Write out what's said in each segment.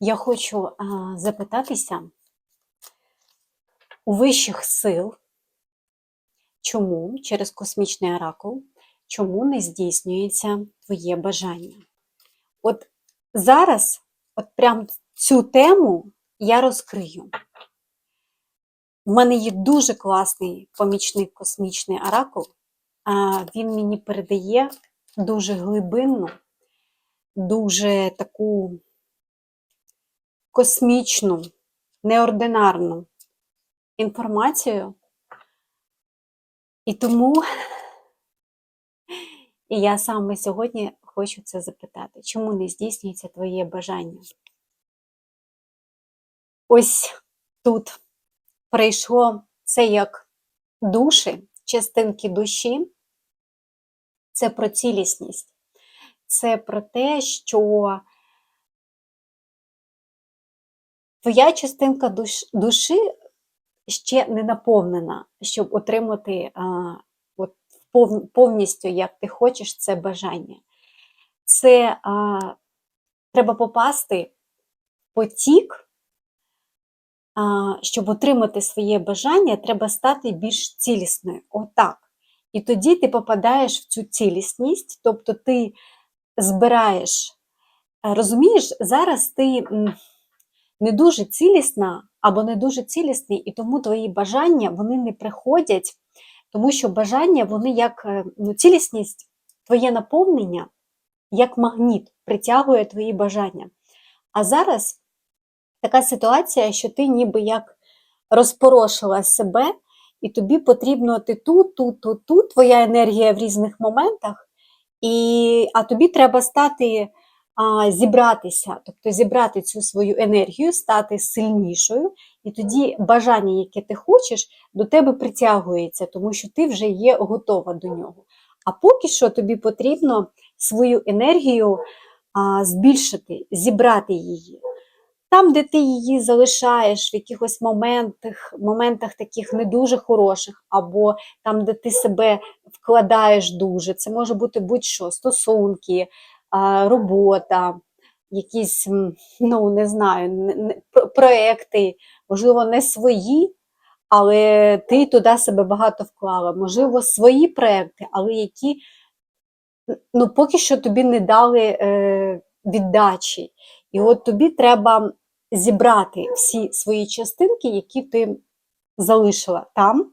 Я хочу запитатися у вищих сил, чому через космічний оракул, чому не здійснюється твоє бажання? От зараз, от прям цю тему я розкрию. В мене є дуже класний помічник космічний оракул. Він мені передає дуже глибинну, дуже таку космічну, неординарну інформацію. І тому і я саме сьогодні хочу це запитати, чому не здійснюється твоє бажання? Ось тут прийшло це як душі, частинки душі, це про цілісність, це про те, що твоя частинка душ, душі ще не наповнена, щоб отримати а, от, пов, повністю, як ти хочеш, це бажання. Це а, треба попасти в потік, а, щоб отримати своє бажання, треба стати більш цілісною. Отак. І тоді ти попадаєш в цю цілісність, тобто ти збираєш, розумієш, зараз ти не дуже цілісна або не дуже цілісний, і тому твої бажання вони не приходять, тому що бажання, вони як ну, цілісність, твоє наповнення, як магніт, притягує твої бажання. А зараз така ситуація, що ти ніби як розпорошила себе, і тобі потрібно ти тут, тут, тут, тут, твоя енергія в різних моментах, і, а тобі треба стати зібратися, тобто зібрати цю свою енергію, стати сильнішою, і тоді бажання, яке ти хочеш, до тебе притягується, тому що ти вже є готова до нього. А поки що тобі потрібно свою енергію збільшити, зібрати її. Там, де ти її залишаєш в якихось моментах, моментах таких не дуже хороших, або там, де ти себе вкладаєш дуже, це може бути будь-що, стосунки, робота, якісь, ну, не знаю, проекти, можливо, не свої, але ти туди себе багато вклала. Можливо, свої проекти, але які ну, поки що тобі не дали е, віддачі. І от тобі треба зібрати всі свої частинки, які ти залишила там.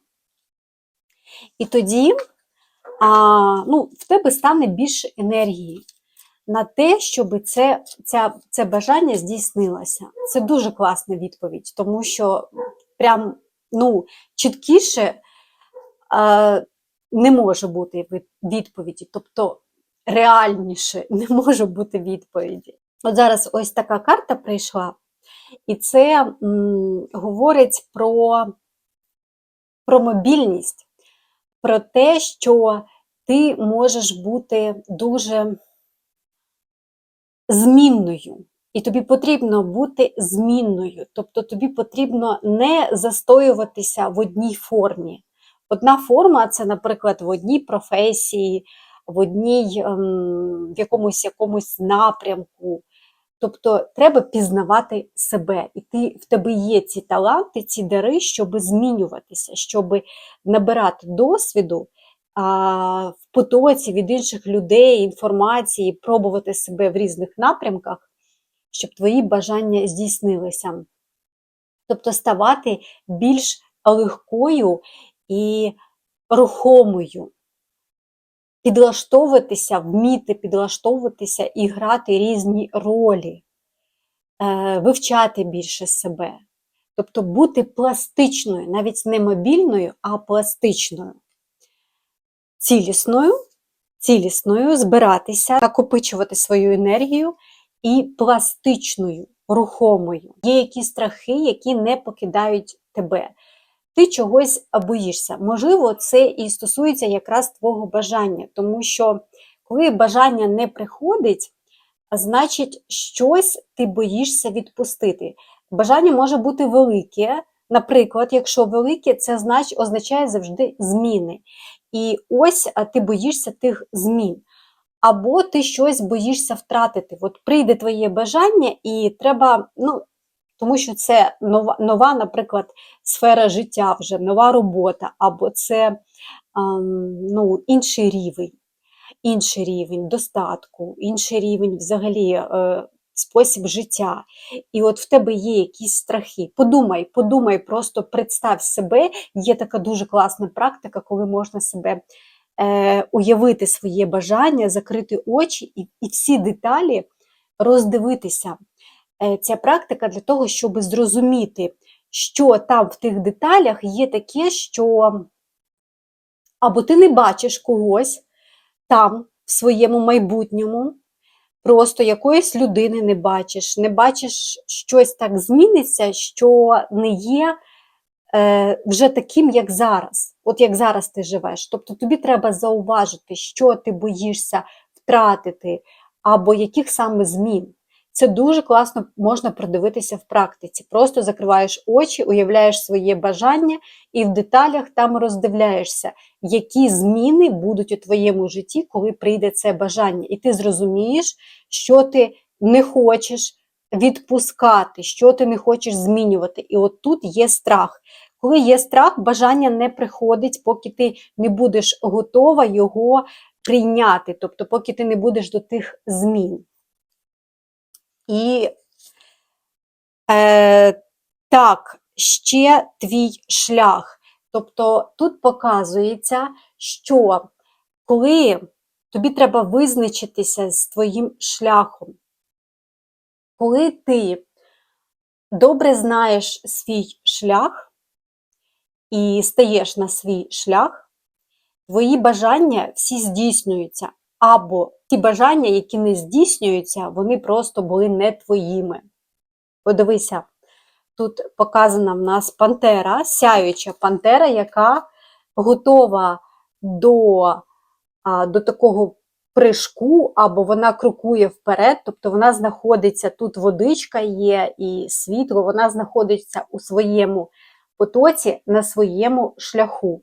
І тоді а, ну, в тебе стане більше енергії на те, щоб це ця, це бажання здійснилося. Це дуже класна відповідь, тому що прям ну, чіткіше е, не може бути відповіді, тобто реальніше не може бути відповіді. От зараз ось така карта прийшла, і це м, говорить про, про мобільність, про те, що ти можеш бути дуже змінною. І тобі потрібно бути змінною. Тобто тобі потрібно не застоюватися в одній формі. Одна форма це, наприклад, в одній професії, в одній ем, в якомусь якомусь напрямку. Тобто треба пізнавати себе. І ти, в тебе є ці таланти, ці дари, щоб змінюватися, щоб набирати досвіду в потоці від інших людей, інформації, пробувати себе в різних напрямках, щоб твої бажання здійснилися. Тобто ставати більш легкою і рухомою, підлаштовуватися, вміти підлаштовуватися і грати різні ролі, е, вивчати більше себе. Тобто бути пластичною, навіть не мобільною, а пластичною цілісною, цілісною збиратися, накопичувати свою енергію і пластичною, рухомою. Є якісь страхи, які не покидають тебе. Ти чогось боїшся. Можливо, це і стосується якраз твого бажання, тому що коли бажання не приходить, значить, щось ти боїшся відпустити. Бажання може бути велике. Наприклад, якщо велике, це означає завжди зміни. І ось ти боїшся тих змін. або ти щось боїшся втратити. От прийде твоє бажання, і треба, ну, тому що це нова, нова, наприклад, сфера життя, вже нова робота, або це ем, ну, інший рівень, інший рівень достатку, інший рівень взагалі е, спосіб життя. І от в тебе є якісь страхи. Подумай, подумай, просто представ себе. Є така дуже класна практика, коли можна себе е, уявити своє бажання, закрити очі і, і всі деталі роздивитися. Е, Ця практика для того, щоб зрозуміти, що там в тих деталях є таке, що або ти не бачиш когось там, в своєму майбутньому, просто якоїсь людини не бачиш, не бачиш щось так зміниться, що не є е, вже таким, як зараз, от як зараз ти живеш. Тобто тобі треба зауважити, що ти боїшся втратити, або яких саме змін. Це дуже класно можна продивитися в практиці. Просто закриваєш очі, уявляєш своє бажання і в деталях там роздивляєшся, які зміни будуть у твоєму житті, коли прийде це бажання. І ти зрозумієш, що ти не хочеш відпускати, що ти не хочеш змінювати. І от тут є страх. Коли є страх, бажання не приходить, поки ти не будеш готова його прийняти, тобто, поки ти не будеш до тих змін. І е, так, ще твій шлях. Тобто тут показується, що коли тобі треба визначитися з твоїм шляхом, коли ти добре знаєш свій шлях і стаєш на свій шлях, твої бажання всі здійснюються. Або ті бажання, які не здійснюються, вони просто були не твоїми. Подивися, тут показана в нас пантера, сяюча пантера, яка готова до, до такого прыжку, або вона крокує вперед, тобто вона знаходиться, тут водичка є і світло, вона знаходиться у своєму потоці на своєму шляху.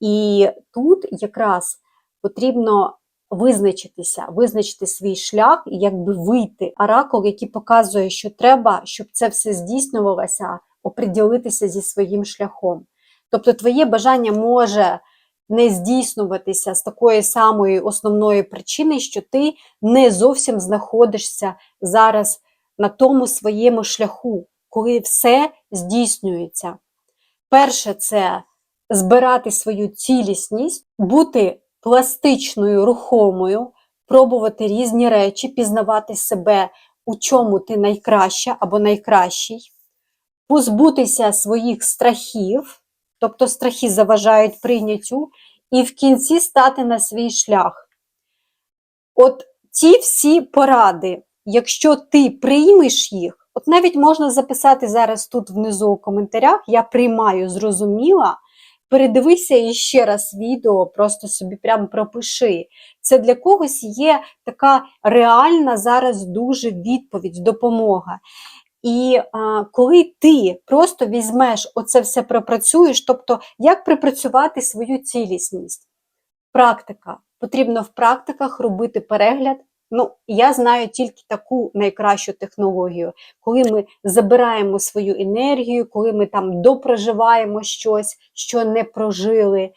І тут якраз потрібно визначитися, визначити свій шлях і якби вийти. Оракул, який показує, що треба, щоб це все здійснювалося, оприділитися зі своїм шляхом. Тобто, твоє бажання може не здійснюватися з такої самої основної причини, що ти не зовсім знаходишся зараз на тому своєму шляху, коли все здійснюється. Перше, це збирати свою цілісність, бути пластичною, рухомою, пробувати різні речі, пізнавати себе, у чому ти найкраща або найкращий, позбутися своїх страхів, тобто страхи заважають прийняттю, і в кінці стати на свій шлях. От ті всі поради, якщо ти приймеш їх, от навіть можна записати зараз тут внизу у коментарях, я приймаю, зрозуміла. Передивися іще раз відео, просто собі прямо пропиши. Це для когось є така реальна зараз дуже відповідь, допомога. І а, коли ти просто візьмеш оце все пропрацюєш, тобто як припрацювати свою цілісність? Практика. Потрібно в практиках робити перегляд. Ну, я знаю тільки таку найкращу технологію, коли ми забираємо свою енергію, коли ми там допроживаємо щось, що не прожили,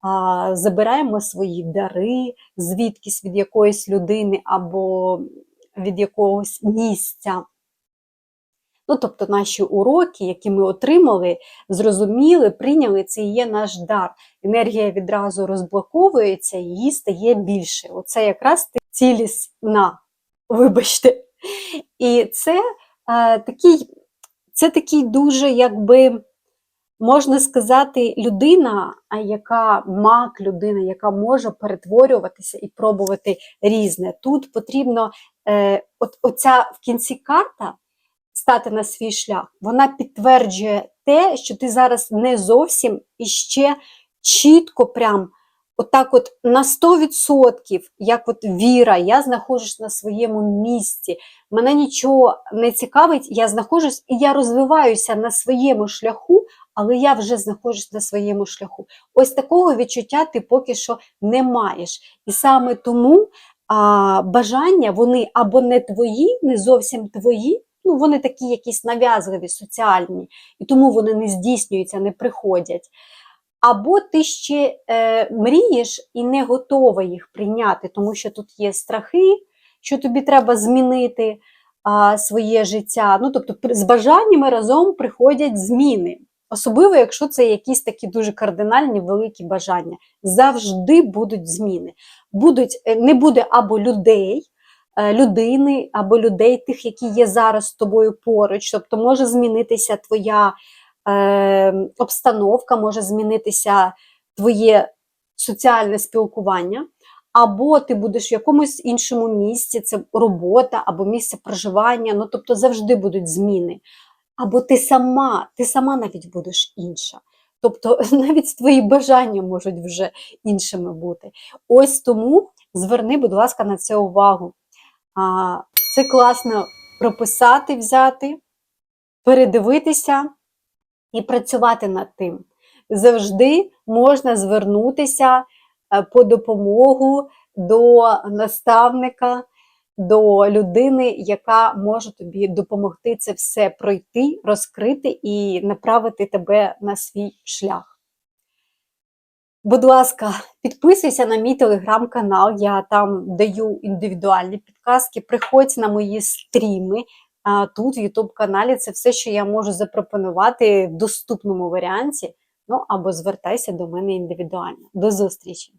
а, забираємо свої дари, звідкись від якоїсь людини або від якогось місця. Ну, тобто наші уроки, які ми отримали, зрозуміли, прийняли, це є наш дар. Енергія відразу розблоковується, її стає більше. Оце якраз цілісна, вибачте. І це е, такий, це такий дуже, якби, можна сказати, людина, яка маг, людина, яка може перетворюватися і пробувати різне. Тут потрібно е, от, оця в кінці карта стати на свій шлях, вона підтверджує те, що ти зараз не зовсім іще чітко, прям отак, от на 100%, як от віра, я знаходжусь на своєму місці, мене нічого не цікавить, я знаходжусь і я розвиваюся на своєму шляху, але я вже знаходжусь на своєму шляху. Ось такого відчуття ти поки що не маєш. І саме тому а, бажання, вони або не твої, не зовсім твої, ну вони такі якісь нав'язливі, соціальні, і тому вони не здійснюються, не приходять. Або ти ще е, мрієш і не готова їх прийняти, тому що тут є страхи, що тобі треба змінити а, своє життя. Ну, тобто, з бажаннями разом приходять зміни. Особливо, якщо це якісь такі дуже кардинальні великі бажання. Завжди будуть зміни. Будуть, е, не буде або людей, людини, або людей, тих, які є зараз з тобою поруч. Тобто може змінитися твоя е, обстановка, може змінитися твоє соціальне спілкування, або ти будеш в якомусь іншому місці, це робота або місце проживання. Ну тобто завжди будуть зміни. Або ти сама, ти сама навіть будеш інша. Тобто навіть твої бажання можуть вже іншими бути. Ось тому зверни, будь ласка, на це увагу. Це класно прописати, взяти, передивитися і працювати над тим. Завжди можна звернутися е, по допомогу до наставника, до людини, яка може тобі допомогти це все пройти, розкрити і направити тебе на свій шлях. Будь ласка, підписуйся на мій телеграм-канал, я там даю індивідуальні підказки. Приходь на мої стріми. А тут, в Ютуб-каналі, це все, що я можу запропонувати в доступному варіанті. Ну або звертайся до мене індивідуально. До зустрічі!